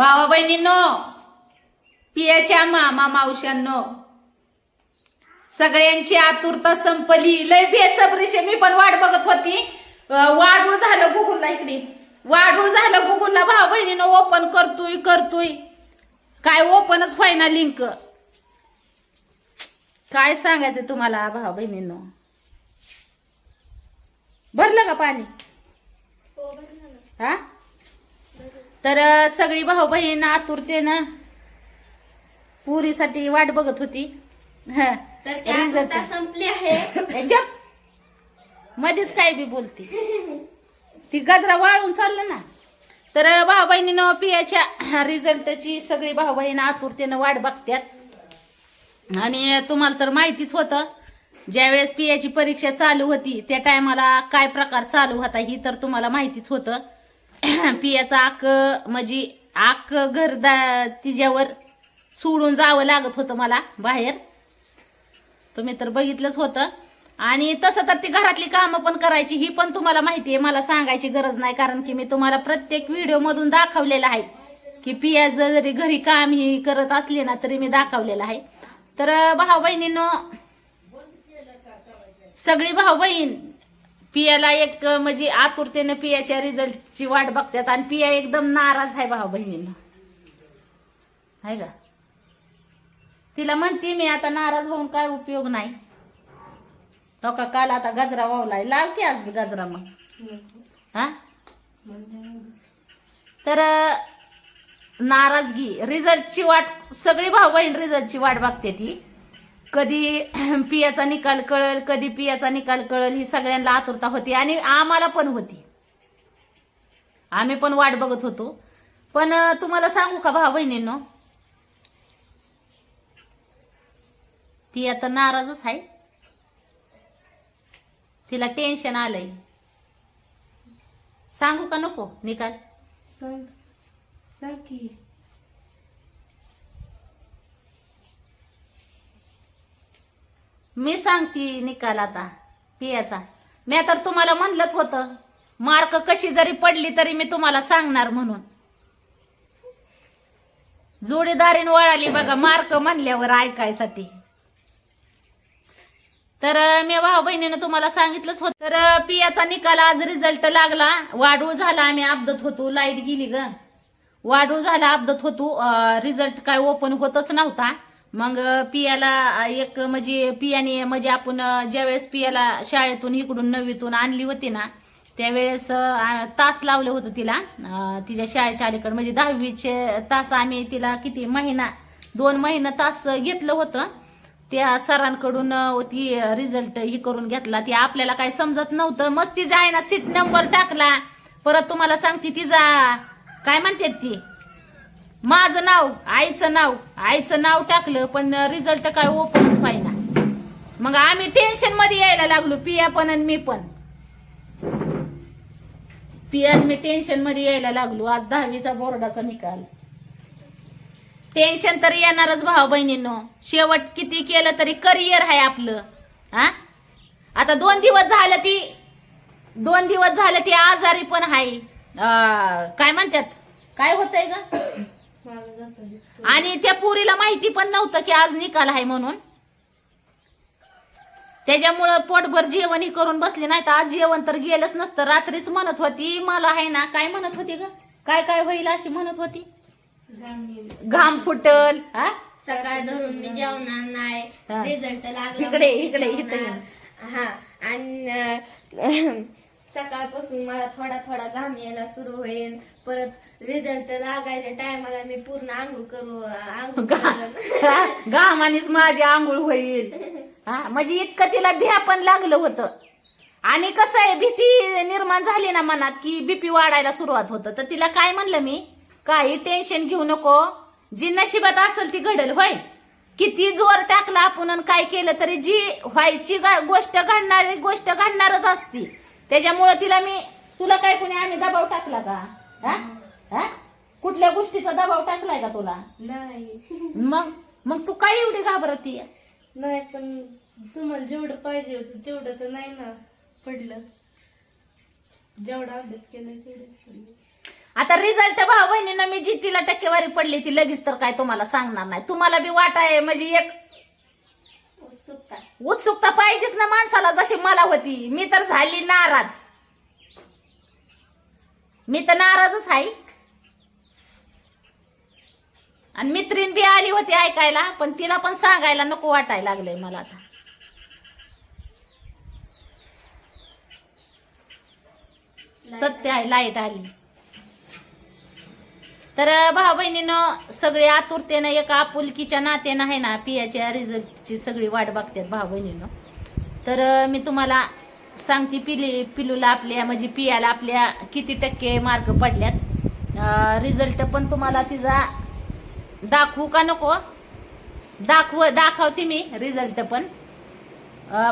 भावा बहिणींनो पियाच्या मामा मावशांनो सगळ्यांची आतुरता संपली. लय बेसब्रीशे मी पण वाट बघत होती. वाढू झालं गुगलला इकडे. वाढू झालं गुगलला भाऊ बहिणीनं ओपन करतोय करतोय. काय ओपनच व्हायना लिंक काय सांगायचं तुम्हाला भाऊ बहिणींनो भरलं का पाणी? हा? तर सगळी भाऊ बहीण आतुरतेनं पुरीसाठी वाट बघत होती. हा. तर संपली आहे. मध्येच काय बी बोलते. ती गजरा वाळून चाललं ना. तर भाऊ बहिणीनं पियाच्या रिझल्टची सगळी भाऊ बहीण आतुरतेनं वाट बघत्यात. आणि तुम्हाला तर माहितीच होतं ज्यावेळेस पियाची परीक्षा चालू होती त्या टायमाला काय प्रकार चालू होता ही तर तुम्हाला माहितीच होतं. पियाचा आक म्हणजे आक घरदा तिच्यावर सोडून जावं लागत होतं मला बाहेर. तुम्ही तर बघितलंच होतं. आणि तसं तर ती घरातली कामं पण करायची ही पण तुम्हाला माहिती आहे मला सांगायची गरज नाही कारण की मी तुम्हाला प्रत्येक व्हिडिओमधून दाखवलेला दाखवलेलं आहे. की पिया जरी घरी काम ही करत असली ना तरी मी दाखवलेलं आहे. तर भाऊ बहिणीनं सगळी भाऊ बहीण पियाला एक म्हणजे आतुरतेने पियाच्या रिझल्टची वाट बघतात आणि पिया एकदम नाराज आहे भाऊ बहिणीनं. आहे का? तिला म्हणते मी आता नाराज होऊन काय उपयोग नाही. तो का काल आता गजरा वावलाय. लाव की आज गजरा मग? हा? तर नाराजगी. रिझल्टची वाट सगळी भाऊ बहीण रिझल्टची वाट बघते ती. कधी पियाचा निकाल कळल कधी पियाचा निकाल कळल ही सगळ्यांना आतुरता होती आणि आम्हाला पण होती. आम्ही पण वाट बघत होतो. पण तुम्हाला सांगू का भाऊ बहिणींनो? पिया तर नाराजच आहे. तिला टेन्शन आलंय. सांगू का नको निकाल? सांग. सांग की. मी सांगते निकाल आता पियाचा. मी तर तुम्हाला म्हणलंच होतं मार्क कशी जरी पडली तरी मी तुम्हाला सांगणार म्हणून. जोडीदारीन वळाली बघा मार्क म्हणल्यावर ऐकायसाठी. तर मी भाऊ बहिणीनं तुम्हाला सांगितलंच होतं तर पियाचा निकाल आज रिझल्ट लागला. वाढू झाला आम्ही अपदत होतो लाइट गेली ग. वाढू झाला अपदत होतो रिझल्ट काय ओपन होतच नव्हता. मग पियाला एक म्हणजे पियाने म्हणजे आपण ज्यावेळेस पियाला शाळेतून इकडून नववीतून आणली होती ना त्यावेळेस तास लावलं होतं तिला. तिच्या शाळेच्या अलीकडे म्हणजे दहावीचे तास आम्ही तिला किती महिना दोन महिना तास घेतलं होतं. त्या सरांकडून ती रिझल्ट ही करून घेतला. ती आपल्याला काही समजत नव्हतं. मस्त तिचा आहे ना सीट नंबर टाकला. परत तुम्हाला सांगते तिचा काय म्हणतात ती? माझं नाव आईचं नाव आईचं नाव टाकलं पण रिझल्ट काय ओपनच व्हायना मग आम्ही टेन्शनमध्ये यायला लागलो पिया पण आणि मी पण. पिया मी टेन्शनमध्ये यायला लागलो आज दहावीचा बोर्डाचा निकाल. टेन्शन तर येणारच भाऊ बहिणींनो. शेवट किती केलं तरी करिअर आहे आपलं हा? आता दोन दिवस झालं ती दोन दिवस झालं ती आजारी पण आहे. काय म्हणतात? काय होतंय ग? आणि त्या पोरीला माहिती पण नव्हतं की आज निकाल आहे म्हणून. त्याच्यामुळं पोटभर जेवण ही करून बसली नाही. तर आज जेवण तर गेलंच नसतं. रात्रीच म्हणत होती मला आहे ना. काय म्हणत होती ग? काय काय होईल अशी म्हणत होती? घाम फुटल हा? सकाळ धरून मी जेवणार नाही. रिझल्ट लागला इकडे, इकडे, इथे. जेवणार. हा. आणि सकाळपासून मला थोडा थोडा घाम यायला सुरू होईल. परत रिझल्ट लागायच्या टायमाला मी पूर्ण आंघोळ करू आंघोळ करेन. घामानीच माझी आंघोळ होईल. हा म्हणजे इतकं तिला भ्या पण लागलं होतं. आणि कसं आहे भीती निर्माण झाली ना मनात की बीपी वाढायला सुरुवात होतं. तर तिला काय म्हणलं मी? काही टेन्शन घेऊ नको. जी नशिबात असेल ती घडेल होय. किती जोर टाकला आपण आणि काय केलं तरी जी व्हायची गा- गोष्ट घडणारी गोष्ट घडणारच असती. त्याच्यामुळं तिला मी तुला काय कोणी आम्ही दबाव टाकला का? हा? हा? कुठल्या गोष्टीचा दबाव टाकलाय का तुला? नाही. मग मग तू काय एवढी घाबरती? नाही पण तुम्हाला जेवढं पाहिजे होतं तेवढं तर नाही ना पडलं. जेवढा अभ्यास तेवढंच पडलं. आता रिझल्ट भाऊ बहिणीनं मी जी तिला टक्केवारी पडली ती लगेच तर काय तुम्हाला सांगणार नाही. तुम्हाला बी वाट आहे म्हणजे एक उत्सुकता पाहिजेच ना माणसाला जशी मला होती. मी तर झाली नाराज. मी तर नाराजच आहे. आणि मित्रीण बी आली होती ऐकायला पण तिला पण सांगायला नको वाटायला लागलंय मला आता. सत्य आहे लाइट आली. तर भाऊ बहिणीनं सगळे आतुरतेनं एका आपुलकीच्या नात्यानं आहे ना पियाच्या रिझल्टची सगळी वाट बघतात भाऊ बहिणीनं तर मी तुम्हाला सांगते पिली पिलूला आपल्या म्हणजे पियाला आपल्या किती टक्के मार्क पडल्यात. रिझल्ट पण तुम्हाला तिचा दाखवू का नको? दाखव दाखवते मी रिझल्ट पण.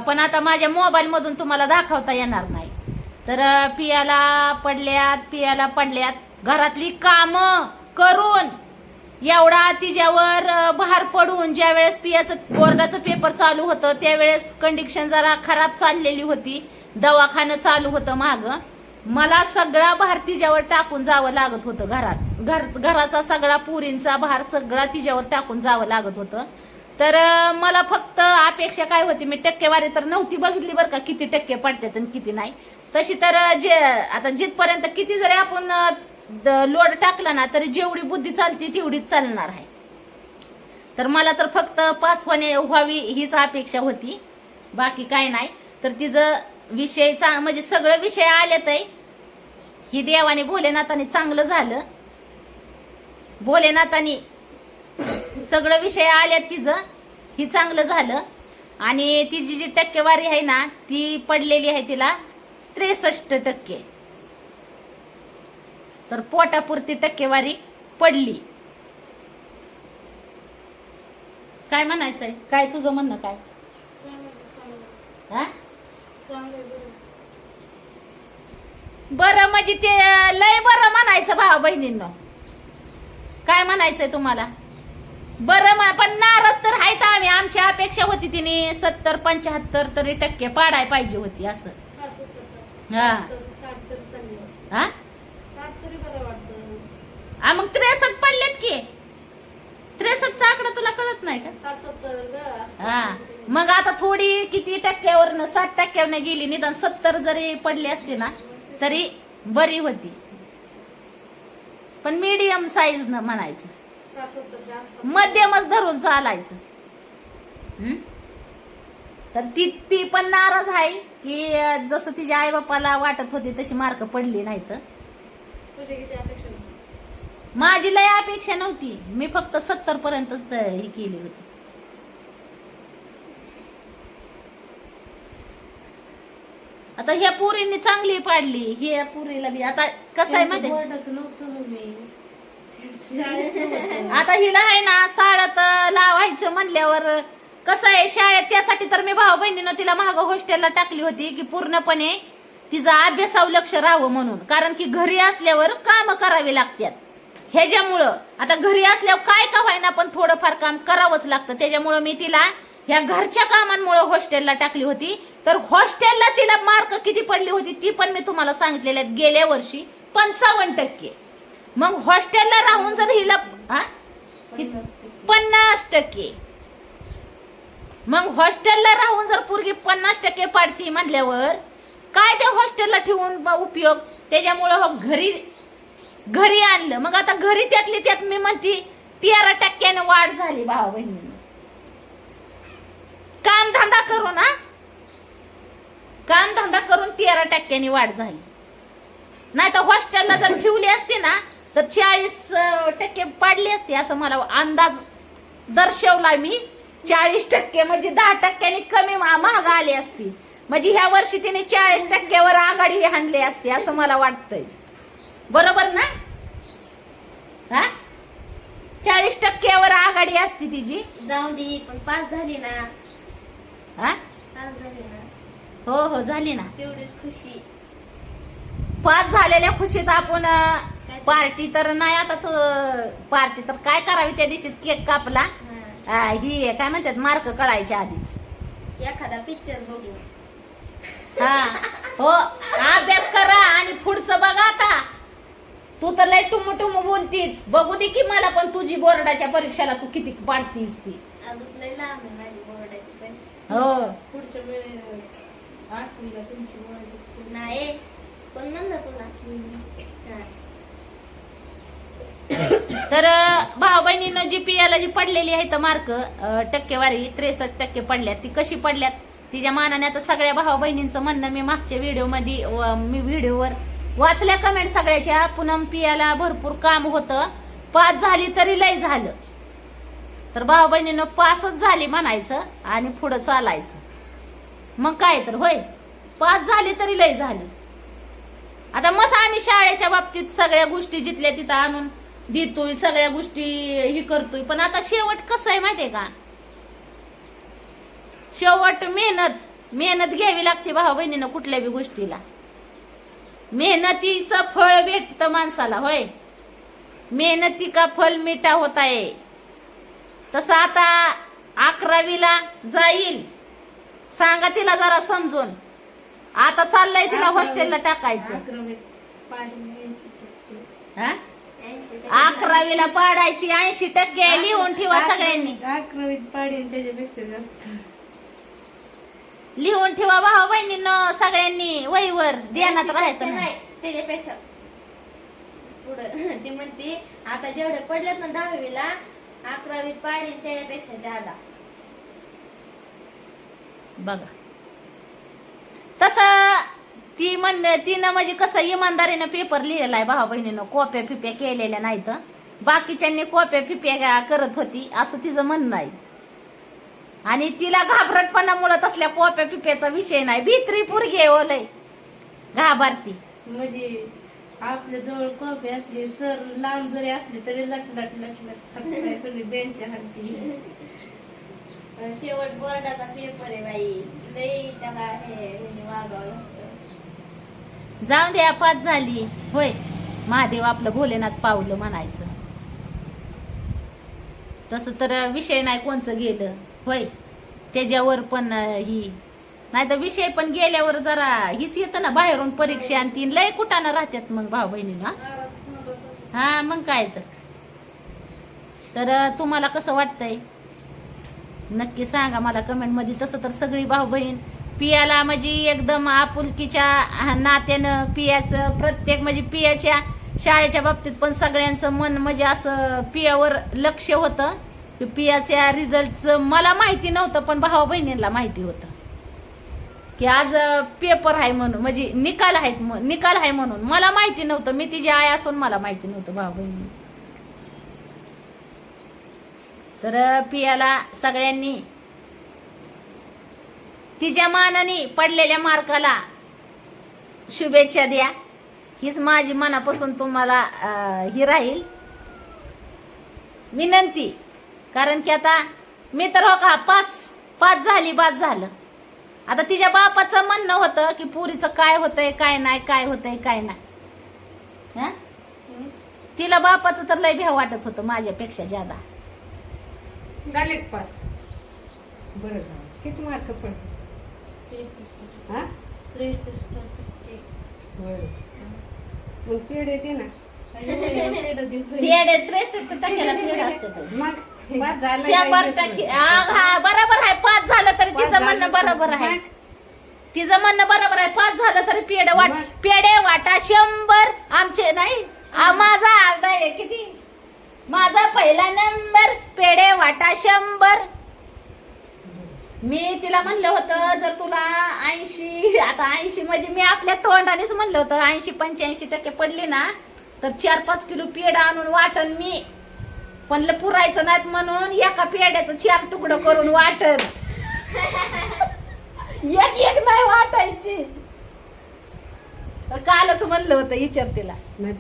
पण आता माझ्या मोबाईलमधून तुम्हाला दाखवता येणार नाही. तर पियाला पडल्यात पियाला पडल्यात. घरातली कामं! करून एवढा तिच्यावर बाहेर भार पडून ज्या वेळेस पियाचं बोर्डाचं पेपर चालू होतं त्यावेळेस कंडिशन जरा खराब चाललेली होती. दवाखानं चालू होतं माग. मला सगळा भार तिच्यावर टाकून जावं लागत होतं घरात. घर घराचा सगळा पुरींचा भार सगळा तिच्यावर टाकून जावं लागत होतं. तर मला फक्त अपेक्षा काय होती मी टक्केवारी तर नव्हती बघितली बरं का किती टक्के पडतात आणि किती नाही. तशी तर जे आता जिथपर्यंत किती जरी आपण लोड टाकला ना तरी जेवढी बुद्धी चालते तेवढीच चालणार आहे. तर मला तर फक्त पास होणे व्हावी हीच अपेक्षा होती. बाकी काय नाही. तर तिचं विषय चा म्हणजे सगळं विषय आलेत आहे. ही देवाने भोलेनाथाने चांगलं झालं. भोलेनाथाने सगळं विषय आल्यात तिचं. ही चांगलं झालं. आणि तिची जी टक्केवारी आहे ना ती पडलेली आहे तिला त्रेसष्ट टक्के. तर पोटापुरती टक्केवारी पडली. काय म्हणायचंय? काय तुझं म्हणणं काय? हा? बरं म्हणजे ते लय बरं म्हणायचं भाऊ बहिणींनो. काय म्हणायचंय तुम्हाला? बरं पण नाराज तर आहेत आम्ही. आमची अपेक्षा होती तिने सत्तर पंच्याहत्तर तरी टक्के पाडाय पाहिजे होती असं. हा. तर साठ तरी चांगली वाटतं. हा साठ तरी बरं वाटतं आ, मग त्रेसष्ट पडलेत की. त्रेसष्टचा आकडा तुला कळत नाही का? साठ सत्तर ग. हा. मग आता थोडी किती टक्क्यावरनं साठ टक्क्यावरनं गेली निदान सत्तर जरी पडली असती ना तरी बरी होती. पण मीडियम साईज न म्हणायचं. मध्यमच धरून चालायचं? तर ती ती पण नाराज आहे की जसं तिच्या आई बापाला वाटत होती तशी मार्क पडली नाही तर तुझे किती अपेक्षा होती? माझी लय अपेक्षा नव्हती. मी फक्त सत्तर पर्यंतच ही केली होती. आता ह्या पुरीने चांगली पाडली. ह्या पुरीला बी आता कसं आहे माहिती. आता हिला आहे ना साळात लावायचं म्हणल्यावर कसं आहे शाळेत त्यासाठी तर मी भाऊ बहिणीनं तिला महाग हॉस्टेलला टाकली होती की पूर्णपणे तिचा अभ्यासावर लक्ष राहावं म्हणून. कारण की घरी असल्यावर काम करावी लागतात. ह्याच्यामुळं आता घरी असल्यावर काय का व्हायना पण थोडंफार काम करावंच लागतं. त्याच्यामुळं मी तिला ह्या घरच्या कामांमुळे हॉस्टेलला टाकली होती. तर हॉस्टेलला तिला मार्क किती पडली होती ती पण मी तुम्हाला सांगितलेले आहेत. गेल्या वर्षी पंचावन्न टक्के. मग हॉस्टेलला राहून जर हिला पन्नास टक्के. मग हॉस्टेलला राहून जर पोरगी पन्नास टक्के पाडती म्हणल्यावर काय त्या हॉस्टेलला ठेवून उपयोग? त्याच्यामुळं हो, घरी घरी आणलं. मग आता घरी त्यातली त्यात मी म्हणते तेरा टक्क्याने वाढ झाली भावा बहिणीनं. काम धंदा ना. कामधंदा काम धंदा करून तेरा टक्क्यांनी वाढ झाली. नाही तर हॉस्टेलला जर ठेवली असती ना तर चाळीस टक्के पाडली असती असं मला अंदाज दर्शवला मी. चाळीस टक्के म्हणजे दहा टक्क्यांनी कमी महाग आली असती. म्हणजे ह्या वर्षी तिने चाळीस टक्क्यावर आघाडी आणली असती असं मला वाटतंय. बरोबर ना? हा? चाळीस टक्क्यावर आघाडी असती तिची. जाऊ दे पण पास झाली ना. हा? पास झाली ना. हो हो झाली ना. तेवढीच खुशी. पाच झालेल्या खुशीत आपण पार्टी तर नाही आता तू पार्टी तर काय करावी त्या दिवशीच केक कापला. हा. आ, ही काय म्हणतात मार्क कळायच्या आधीच. एखादा पिक्चर बघू. हा हो अभ्यास करा आणि पुढचं बघा आता तू तर लय टुमू टुमू बोलतीस. बघू दे की मला पण तुझी बोर्डाच्या परीक्षेला तू किती पाडतीस ती. अजून लय लांब आहे माझी बोर्डाची पण. हो. पुढच्या वेळेस आठवीला तुमची वय नाही. कोण म्हणलं तुला. तर भाऊ बहिणीनं जी पियाला जी पडलेली आहे तर मार्क टक्केवारी त्रेसष्ट टक्के पडल्यात. ती कशी पडल्यात? तिच्या मानाने आता सगळ्या भाऊ बहिणींचं म्हणणं मी मागच्या व्हिडिओमध्ये व मी व्हिडिओवर वाचल्या कमेंट सगळ्याच्या. पूनम पियाला भरपूर काम होतं. पास झाली तरी लय झालं. तर भाऊ बहिणीनं पासच झाली म्हणायचं आणि पुढं चालायचं. मग काय तर होय. पास झाली तरी लय झाली. आता मस्त आम्ही शाळेच्या बाबतीत सगळ्या गोष्टी जिथल्या तिथं आणून देतोय सगळ्या गोष्टी ही करतोय. पण आता शेवट कसं आहे माहितीये का? शेवट मेहनत. मेहनत घ्यावी लागते भाऊ बहिणीनं कुठल्या बी गोष्टीला. मेहनतीचं फळ भेटतं माणसाला होय? मेहनती का फल मिठा होत आहे? तसं आता अकरावीला जाईल. सांगा तिला जरा समजून. आता चाललंय तिला हॉस्टेलला टाकायचं. अकरावीत पाणी ऐंशी टक्के. 80 टक्के. अकरावीला पाडायची ऐंशी टक्के लिहून ठेवा सगळ्यांनी. अकरावीत पाडीन त्याच्यापेक्षा जास्त. लिहून ठेवा भाऊ बहिणीनं सगळ्यांनी वहीवर ध्यानात 80 राहायचं नाही. त्याच्यापेक्षा. पुढं ती म्हणते आता जेवढे पडलेत ना दहावीला अकरावीत पाडीन त्याच्यापेक्षा जादा. बघा. तसं ती म्हण तिनं म्हणजे कसं इमानदारीनं पेपर लिहिलेला आहे भाऊ बहिणीनं कॉप्या फिप्या केलेल्या नाहीत. बाकीच्यांनी कॉप्या फिप्या करत होती असं तिचं म्हणणं आहे. आणि तिला घाबरटपणामुळे तसल्या कॉप्या फिप्याचा विषय नाही. भित्री पुरगी ओलय घाबरती. म्हणजे आपल्या जवळ कॉपी असली सर लांब जरी असली तरी लट लट लट लट सगळी बेंच हाती शेवट बोर्डाचा पेपर आहे बाई. लई त्याला हे वागावं लागतं. जाऊन द्या पाच झाली. होय महादेव आपलं भोलेनाथ पावलं म्हणायचं. तसं तर विषय नाही कोणचं गेलं. होय. त्याच्यावर पण ही. नाही तर विषय पण गेल्यावर जरा हीच येतं ना बाहेरून परीक्षा आणि तीन. लय कुठानं राहतात मग भाऊ बहिणीनं हा मग काय तर. तर तुम्हाला कसं वाटतंय? नक्की सांगा मला कमेंटमध्ये तसं तर सगळी भाऊ बहीण पियाला म्हणजे एकदम आपुलकीच्या नात्यानं पियाचं प्रत्येक म्हणजे पियाच्या शाळेच्या बाबतीत पण सगळ्यांचं मन म्हणजे असं पियावर लक्ष होतं. पियाच्या रिझल्टचं मला माहिती नव्हतं पण भाऊ बहिणींना माहिती होतं. की आज पेपर आहे म्हणून म्हणजे निकाल आहेत निकाल आहे म्हणून. मला माहिती नव्हतं मी तिची आई असून मला माहिती नव्हतं भाऊ बहिणी. तर पियाला सगळ्यांनी तिच्या मानाने पडलेल्या मार्काला शुभेच्छा द्या. हीच माझी मनापासून तुम्हाला ही राहील. विनंती. कारण की आता मी तर हो का पास पास झाली बाद झालं. आता तिच्या बापाचं म्हणणं होतं की पुरीचं काय होतंय काय नाही काय होतंय काय नाही. हा? तिला बापाचं तर लय भ्या वाटत होतं माझ्यापेक्षा ज्यादा झाले का पास? बरं झालं. किती मार्क पडले? हा? बरं. मग ना. त्रेसष्ट टक्क्याला असतं मग? झालं शंभर टक्के हा हा, बरोबर आहे पाच झालं तरी तिचं म्हणणं बरोबर आहे. तिचं म्हणणं बरोबर आहे पाच झालं तरी पेड वाट मग? पेडे वाटा शंभर आमचे नाही आ, माझा अर्धा आहे किती? माझा पहिला नंबर पेडे वाटा शंभर. मी तिला म्हणलं होतं जर तुला ऐंशी आता ऐंशी म्हणजे मी आपल्या तोंडानेच म्हणलं होतं ऐंशी पंच्याऐंशी टक्के पडली ना तर चार पाच किलो पेड आणून वाटन मी. पण पुरायचं नाहीत म्हणून एका पेड्याचं चार तुकडं करून वाटन एक एक नाही वाटायची. कालच म्हणलं होतं विचार तिला. नाही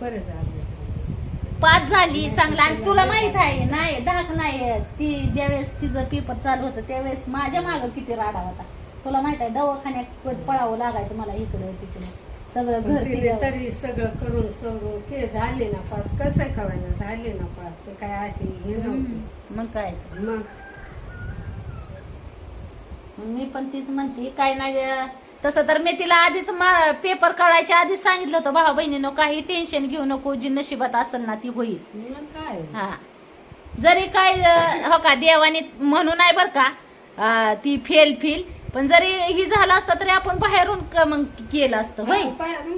पाच झाली चांगला. आणि तुला माहीत आहे नाही धाक नाही ती ज्यावेळेस तिचं पेपर चालू होतं त्यावेळेस माझ्या माग किती राडा होता. तुला माहीत आहे दवाखान्यात पळावं लागायचं मला इकडं तिकडं. सगळं घर. तरी सगळं करून सगळं के झाले ना पास. कसं कवायला झाले ना पास. ते काय अशी हे नव्हती. हम्म, मग काय? तर. मग? मग मी पण तीच म्हणते काय नाही अं, तसं तर मी तिला आधीच पेपर काढायच्या आधीच सांगितलं होतं भावा बहिणीनं काही टेन्शन घेऊ नको जी नशिबात असेल ना ती होईल. मग काय? हा. जरी काय अं, हो का देवाने म्हणू नाही बर का अं, ती फेल फील पण जरी ही झालं असतं तरी आपण बाहेरून क- मग केलं असतं होय?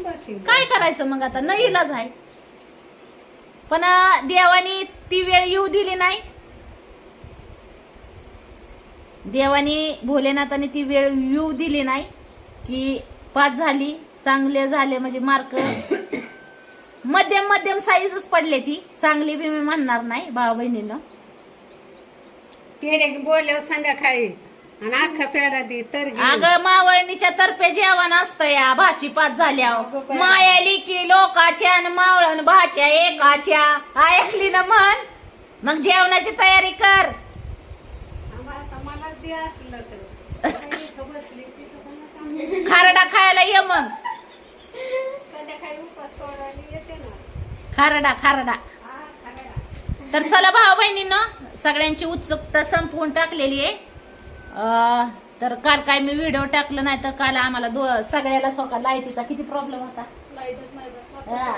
बसेल. काय करायचं मग आता? न इलाज आहे. पण अं, देवाने ती वेळ येऊ दिली नाही. देवाने भोलेनाथाने ती वेळ येऊ दिली नाही की पास झाली चांगले झाले म्हणजे मार्क. मध्यम मध्यम साईजच पडले ती. चांगली बी मी म्हणणार नाही भावा बहिणीनं पेढे बोलल्यावर संध्याकाळी. आणि अख्खा पेढा दे तर घे. अगं मावळणीच्या तर्फे जेवण असतं या. भाची पाच झाल्यावर मायाली की लोकाच्या आणि मावळण भाच्या एकाच्या. ऐकली ना म्हण? मग जेवणाची तयारी कर. आम्हा- आता मला दे असलं तर. काही इथं बसली तिथं पण आता खारडा खायला ये मग. संध्याकाळी उपास सोडायला येते ना. खारडा खारडा. हा. तर चला भाऊ बहिणीनं सगळ्यांची उत्सुकता संपवून टाकलेली आहे. तर काल काय मी व्हिडिओ टाकलं नाही तर काल आम्हाला दो सगळ्याला सोका लाईटीचा किती प्रॉब्लेम होता.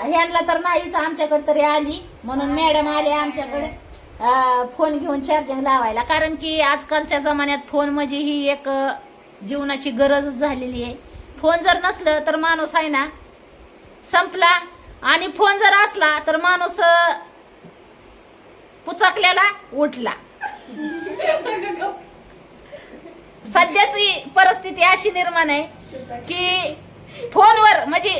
ह्यांना तर नाहीच आमच्याकडे तरी आली. म्हणून मॅडम आले आमच्याकडे. फोन घेऊन चार्जिंग लावायला. कारण की आजकालच्या जमान्यात फोन म्हणजे ही एक जीवनाची गरजच झालेली आहे. फोन जर नसलं तर माणूस आहे ना संपला. आणि फोन जर असला तर माणूस अं, पुचकलेला उठला. सध्याची परिस्थिती अशी निर्माण आहे की फोनवर म्हणजे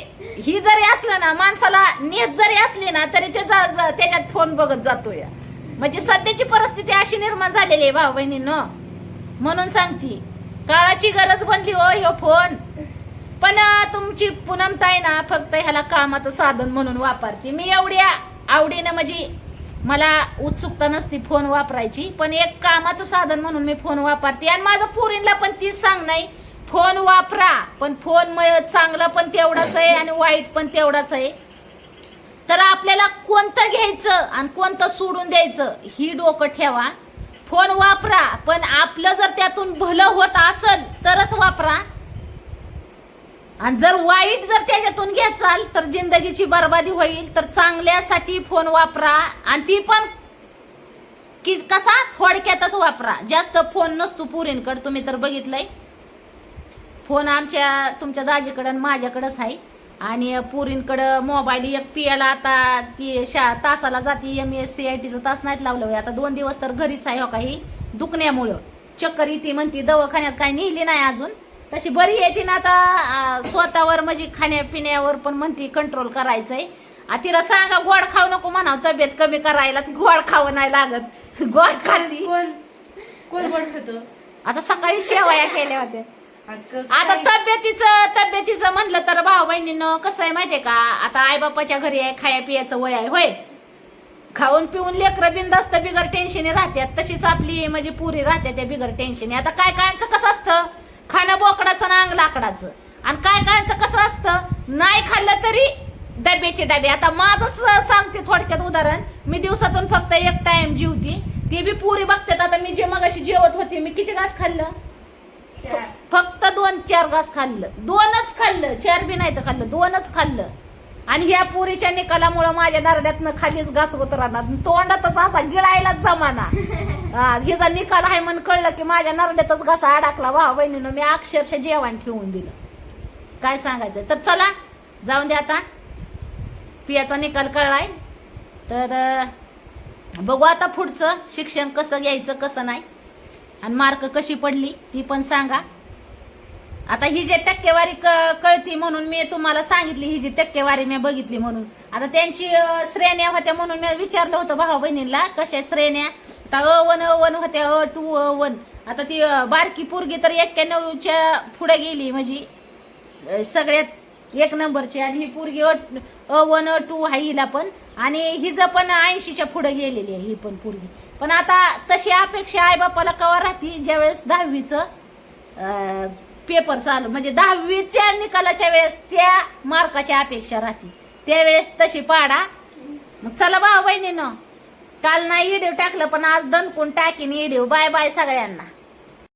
ही जरी असलं ना माणसाला नेत जरी असली ना तरी त्याचा त्याच्यात फोन बघत जातोय. म्हणजे सध्याची परिस्थिती अशी निर्माण झालेली आहे भाऊ बहिणीनं म्हणून सांगती काळाची गरज बनली हो ह्यो फोन. पण तुमची पूनमताय ना फक्त ह्याला कामाचं साधन म्हणून वापरते. मी एवढ्या आवडीनं म्हणजे मला उत्सुकता नसती फोन वापरायची पण एक कामाचं साधन म्हणून मी फोन वापरते. आणि माझं पोरींना पण तीच सांग नाही फोन वापरा पण फोन चांगला पण तेवढाच आहे आणि वाईट पण तेवढाच आहे. तर आपल्याला कोणतं घ्यायचं आणि कोणतं सोडून द्यायचं ही डोकं ठेवा. फोन वापरा पण आपलं जर त्यातून भलं होत असेल तरच वापरा. आणि जर वाईट जर त्याच्यातून घेताल तर जिंदगीची बर्बादी होईल. तर चांगल्यासाठी फोन वापरा आणि ती पण की कसा? थोडक्यातच वापरा. जास्त फोन नसतो पुरींकडे. तुम्ही तर बघितलंय. फोन आमच्या तुमच्या दाजीकडं आणि माझ्याकडंच आहे. आणि पुरींकडं मोबाईल एक पियाला आता ती शा तासाला जाते. एम एस सी आय टीचं तास नाहीत लावलं आता दोन दिवस तर घरीच आहे हो काही दुखण्यामुळं. चक्कर इथे म्हणती. दवाखान्यात काही नेली नाही अजून. तशी बरी येते ना आता स्वतःवर म्हणजे खाण्यापिण्यावर पण म्हणती कंट्रोल करायचंय. तिला सांगा गोड खाऊ नको म्हणावं तब्येत कमी करायला गोड खावं नाही लागत. गोड खाती कोण? कोण बोलत होतं आता सकाळी शेवया केल्या होत्या. आता तब्येतीचं तब्येतीचं म्हणलं तर भाऊ बहिणीनं कसं आहे माहितीये का? आता आई बापाच्या घरी आहे खाया पियाचं वय आहे होय. खाऊन पिऊन लेकरं बिंदास्त बिगर टेन्शने राहतात तशीच आपली म्हणजे पुरी राहते त्या बिगर टेन्शने आता काय कायचं कसं असतं? खाणं बोकडाचं ना अंग लाकडाचं. आणि काय कायचं कसं असतं? नाही खाल्लं तरी डब्याचे डबे. आता माझंच सांगते थोडक्यात उदाहरण. मी दिवसातून फक्त एक टाइम जेवते. ते बी पुरी बघतात. आता मी जे मगाशी जेवत होते मी किती घास खाल्लं. फक्त दोन चार घास खाल्लं. दोनच खाल्लं. चार बी नाही तर खाल्लं. दोनच खाल्लं. आणि ह्या पुरीच्या निकालामुळं माझ्या नरड्यातनं खालीच घास उतरणार तोंडातच असा गिळायलाच जमाना. हिचा निकाल आहे म्हणून कळलं की माझ्या नरड्यातच घसा अडकला. भाऊ बहिणीनं मी अक्षरशः जेवण ठेवून दिलं. काय सांगायचं तर चला जाऊन द्या आता. पियाचा निकाल कळलाय. तर बघू आता पुढचं शिक्षण कसं घ्यायचं कसं नाही. आणि मार्क कशी पडली ती पण सांगा. आता ही जे टक्केवारी क- कळती म्हणून मी तुम्हाला सांगितली ही जी टक्केवारी मी बघितली म्हणून. आता त्यांची श्रेण्या होत्या म्हणून मी विचारलं होतं भाऊ बहिणींना कशा श्रेण्या? आता अ वन अ वन होत्या अ टू अ वन. आता ती बारकी पोरगी तर एक्क्याण्णवच्या पुढे गेली म्हणजे सगळ्यात एक नंबरची. आणि ही पोरगी अ वन अ टू हा हिला पण. आणि हिचं पण ऐंशीच्या पुढे गेलेली आहे ही पण पोरगी. पण आता तशी अपेक्षा आई बापाला कवा राहती? ज्यावेळेस दहावीचं पेपर चालू. म्हणजे दहावीच्या निकालाच्या वेळेस त्या मार्काच्या अपेक्षा राहते. त्यावेळेस तशी पाडा. मग चला भाऊ बहिणीनं काल नाही इडिओ टाकलं पण आज दणकून टाकीन इडीव. बाय बाय सगळ्यांना.